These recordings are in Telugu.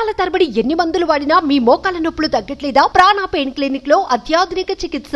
సంవత్సరాల తరబడి ఎన్ని మందులు వాడినా మీ మోకాల నొప్పులు తగ్గట్లేదా? ప్రాణ పెయిన్ క్లినిక్లో అత్యాధునిక చికిత్స.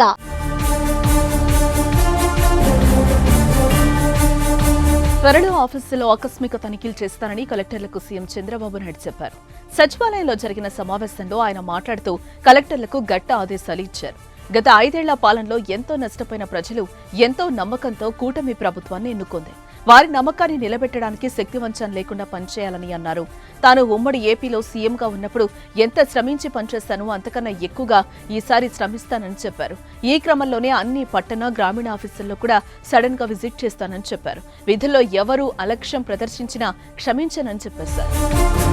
త్వరలో ఆఫీసులో ఆకస్మిక తనిఖీలు చేస్తానని కలెక్టర్లకు సీఎం చంద్రబాబు నాయుడు చెప్పారు. సచివాలయంలో జరిగిన సమావేశంలో ఆయన మాట్లాడుతూ కలెక్టర్లకు గట్ట ఆదేశాలు ఇచ్చారు. గత ఐదేళ్ళ పాలనలో ఎంతో నష్టపోయిన ప్రజలు ఎంతో నమ్మకంతో కూటమి ప్రభుత్వాన్ని ఎన్నుకుంది. వారి నమ్మకాన్ని నిలబెట్టడానికి శక్తివంచం లేకుండా పనిచేయాలని అన్నారు. తాను ఉమ్మడి ఏపీలో సీఎంగా ఉన్నప్పుడు ఎంత శ్రమించి పనిచేస్తానో అంతకన్నా ఎక్కువగా ఈసారి శ్రమిస్తానని చెప్పారు. ఈ క్రమంలోనే అన్ని పట్టణ గ్రామీణ ఆఫీసుల్లో కూడా సడన్గా విజిట్ చేస్తానని చెప్పారు. విధుల్లో ఎవరూ అలక్ష్యం ప్రదర్శించినా క్షమించనని చెప్పారు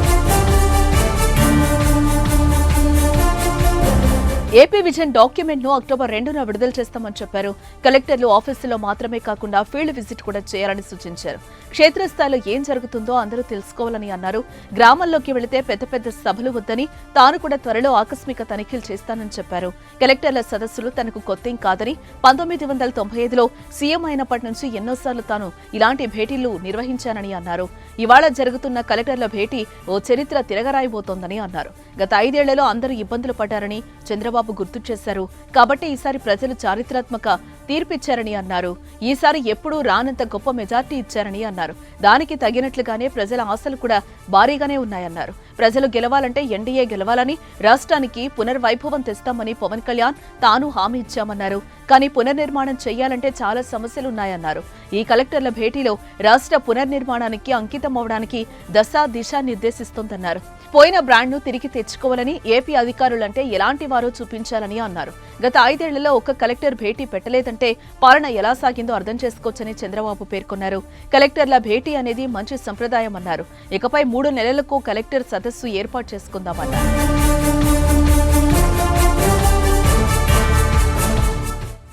ఏపీ విజన్ డాక్యుమెంట్ను అక్టోబర్ రెండున విడుదల చేస్తామని చెప్పారు. కలెక్టర్లు ఆఫీసులో మాత్రమే కాకుండా ఫీల్డ్ విజిట్ కూడా చేయాలని సూచించారు. క్షేత్రస్థాయిలో ఏం జరుగుతుందో అందరూ తెలుసుకోవాలని అన్నారు. గ్రామాల్లోకి వెళితే పెద్ద పెద్ద సభలు వద్దని తాను కూడా త్వరలో ఆకస్మిక తనిఖీలు చేస్తానని చెప్పారు. కలెక్టర్ల సదస్సులు తనకు కొత్తేం కాదని పంతొమ్మిది వందల తొంభై ఐదులో సీఎం అయినప్పటి నుంచి ఎన్నోసార్లు తాను ఇలాంటి భేటీలు నిర్వహించానని అన్నారు. ఇవాళ జరుగుతున్న కలెక్టర్ల భేటీ ఓ చరిత్ర తిరగరాయిబోతోందని అన్నారు. గత ఐదేళ్ళలో అందరూ ఇబ్బందులు పడ్డారని చంద్రబాబు గుర్తు చేశారు. కాబట్టి ఈసారి ప్రజలు చారిత్రాత్మక తీర్పిచ్చారని అన్నారు. ఈసారి ఎప్పుడూ రానంత గొప్ప మెజార్టీ ఇచ్చారని అన్నారు. దానికి తగినట్లుగానే ప్రజల ఆశలు కూడా భారీగానే ఉన్నాయన్నారు. ప్రజలు గెలవాలంటే ఎన్డీఏ గెలవాలని రాష్ట్రానికి పునర్వైభవం తెస్తామని పవన్ కళ్యాణ్ తాను హామీ ఇచ్చామన్నారు. కానీ పునర్నిర్మాణం చేయాలంటే చాలా సమస్యలున్నాయన్నారు. ఈ కలెక్టర్ల భేటీలో రాష్ట్ర పునర్నిర్మాణానికి అంకితం అవడానికి దశ దిశ నిర్దేశిస్తోందన్నారు. పోయిన బ్రాండ్ను తిరిగి తెచ్చుకోవాలని ఏపీ అధికారులంటే ఎలాంటి వారో చూపించాలని అన్నారు. గత ఐదేళ్ళలో ఒక్క కలెక్టర్ భేటీ పెట్టలేదంటే పాలన ఎలా సాగిందో అర్థం చేసుకోవచ్చని చంద్రబాబు పేర్కొన్నారు. కలెక్టర్ల భేటీ అనేది మంచి సంప్రదాయం అన్నారు ఇకపై మూడు నెలలకు కలెక్టర్ సదస్సు ఏర్పాటు చేసుకుందామన్నారు.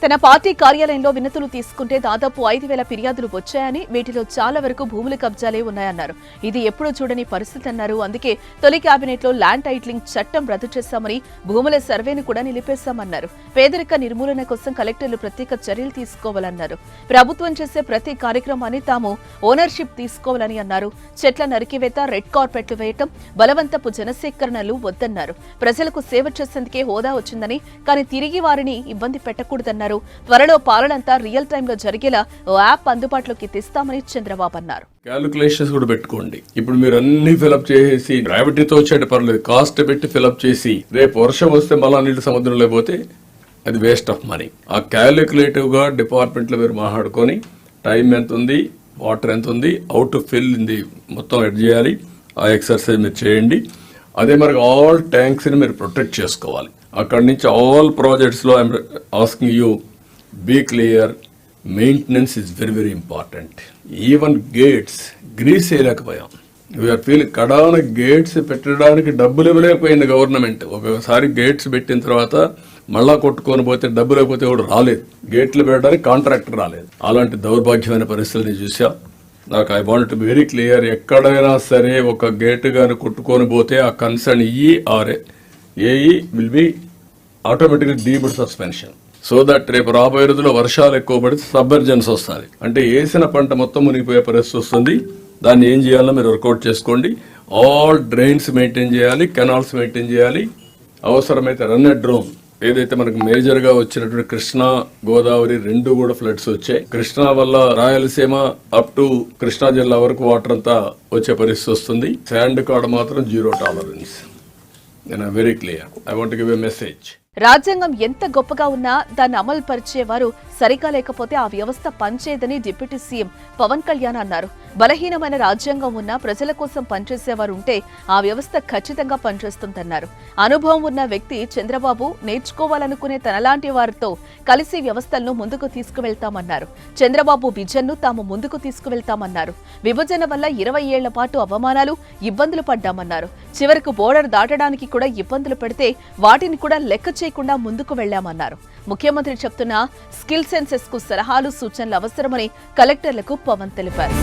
తన పార్టీ కార్యాలయంలో వినతులు తీసుకుంటే దాదాపు ఐదు వేల ఫిర్యాదులు వచ్చాయని వీటిలో చాలా వరకు భూముల కబ్జాలే ఉన్నాయన్నారు. ఇది ఎప్పుడూ చూడని పరిస్థితి అన్నారు. అందుకే తొలి కేబినెట్లో ల్యాండ్ టైటిలింగ్ చట్టం రద్దు చేశామని భూముల సర్వేను కూడా నిలిపేశామన్నారు. పేదరిక నిర్మూలన కోసం కలెక్టర్లు ప్రత్యేక చర్యలు తీసుకోవాలన్నారు. ప్రభుత్వం చేసే ప్రతి కార్యక్రమాన్ని తాము ఓనర్షిప్ తీసుకోవాలని అన్నారు. చెట్ల నరికివేత రెడ్ కార్పెట్లు వేయటం బలవంతపు జనసేకరణలు వద్దన్నారు. ప్రజలకు సేవ చేసేందుకే హోదా వచ్చిందని కానీ తిరిగి వారిని ఇబ్బంది పెట్టకూడదన్నారు. త్వరలో పాలనంతా రియల్ టైంలో జరిగేలా ఓ యాప్ అందుబాటులోకి తెస్తామని చంద్రబాబు అన్నారు. క్యాలిక్యులేషన్స్ కూడా పెట్టుకోండి. ఇప్పుడు మీరు అన్ని ఫిలప్ చేసి గ్రావిటీతో వచ్చేట పర్లేదు కాస్ట్ పెట్టి ఫిలప్ చేసి రేపు వర్షం వస్తే మళ్ళా నీళ్ళు సముద్రంలో పోతే అది వేస్ట్ ఆఫ్ మనీ ఆ క్యాలిక్యులేటివ్గా డిపార్ట్మెంట్లో మీరు మాట్లాడుకొని టైం ఎంత ఉంది వాటర్ ఎంత ఉంది అవుట్ ఫిల్ ఇంది మొత్తం ఎడ్ చేయాలి ఆ ఎక్సర్సైజ్ మీరు చేయండి. అదే మరి ఆల్ ట్యాంక్స్ని మీరు ప్రొటెక్ట్ చేసుకోవాలి. అక్కడి నుంచి all ప్రాజెక్ట్స్లో I'm asking you be clear maintenance is very very important even gates grease వేయలేకపోయాం we are feel కడాన గేట్స్ పెట్టడానికి డబ్బులు ఇవ్వలేకపోయింది గవర్నమెంట్ ఒకసారి గేట్స్ పెట్టిన తర్వాత మళ్ళా కొట్టుకొని పోతే డబ్బు లేకపోతే ఎవడు రాలేదు. గేట్లు పెట్టడానికి కాంట్రాక్టర్ రాలేదు. అలాంటి దౌర్భాగ్యమైన పరిస్థితుల్ని చూసా నాకు ఐ వాంట్ వెరీ క్లియర్ ఎక్కడైనా సరే ఒక గేట్ గాని కొట్టుకొని పోతే ఆ concern ERA AE will be ఆటోమేటిక్గా డీబుడ్ సస్పెన్షన్ సో దట్ రేపు రాబోయే రోజుల్లో వర్షాలు ఎక్కువ పడితే సబ్బర్జెన్స్ వస్తుంది. అంటే వేసిన పంట మొత్తం మునిగిపోయే పరిస్థితి వస్తుంది. దాన్ని ఏం చేయాలో మీరు వర్కౌట్ చేసుకోండి. ఆల్ డ్రైన్స్ మెయింటైన్ చేయాలి కెనాల్స్ మెయింటైన్ చేయాలి. అవసరమైతే రన్ డ్రోన్ ఏదైతే మనకు మేజర్గా వచ్చినటువంటి కృష్ణా గోదావరి రెండు కూడా ఫ్లడ్స్ వచ్చాయి. కృష్ణా వల్ల రాయలసీమ అప్ టు కృష్ణా జిల్లా వరకు వాటర్ అంతా వచ్చే పరిస్థితి వస్తుంది. శాండ్ కాడ మాత్రం జీరో టాలరెన్స్ నేను very clear I want give a message రాజ్యాంగం ఎంత గొప్పగా ఉన్నా దాన్ని అమలు పరిచేవారు సరిగా లేకపోతే ఆ వ్యవస్థ పనిచేయదని డిప్యూటీ సీఎం పవన్ కళ్యాణ్ అన్నారు. బలహీనమైన రాజ్యాంగం ఉన్నా ప్రజల కోసం పనిచేసేవారు ఉంటే ఆ వ్యవస్థ ఖచ్చితంగా పనిచేస్తుందన్నారు. అనుభవం ఉన్న వ్యక్తి చంద్రబాబు నేర్చుకోవాలనుకునే తనలాంటి వారితో కలిసి వ్యవస్థలను ముందుకు తీసుకువెళ్తామన్నారు. చంద్రబాబు విజన్ను తాము ముందుకు తీసుకువెళ్తామన్నారు. విభజన వల్ల ఇరవై ఏళ్ళ పాటు అవమానాలు ఇబ్బందులు పడ్డామన్నారు. చివరకు బోర్డర్ దాటడానికి కూడా ఇబ్బందులు పెడితే వాటిని కూడా లెక్క చేయకుండా ముందుకు వెళ్ళామన్నారు ముఖ్యమంత్రి చెప్తున్న స్కిల్ సెన్సెస్కు సలహాలు సూచనలు అవసరమని కలెక్టర్లకు పవన్ తెలిపారు.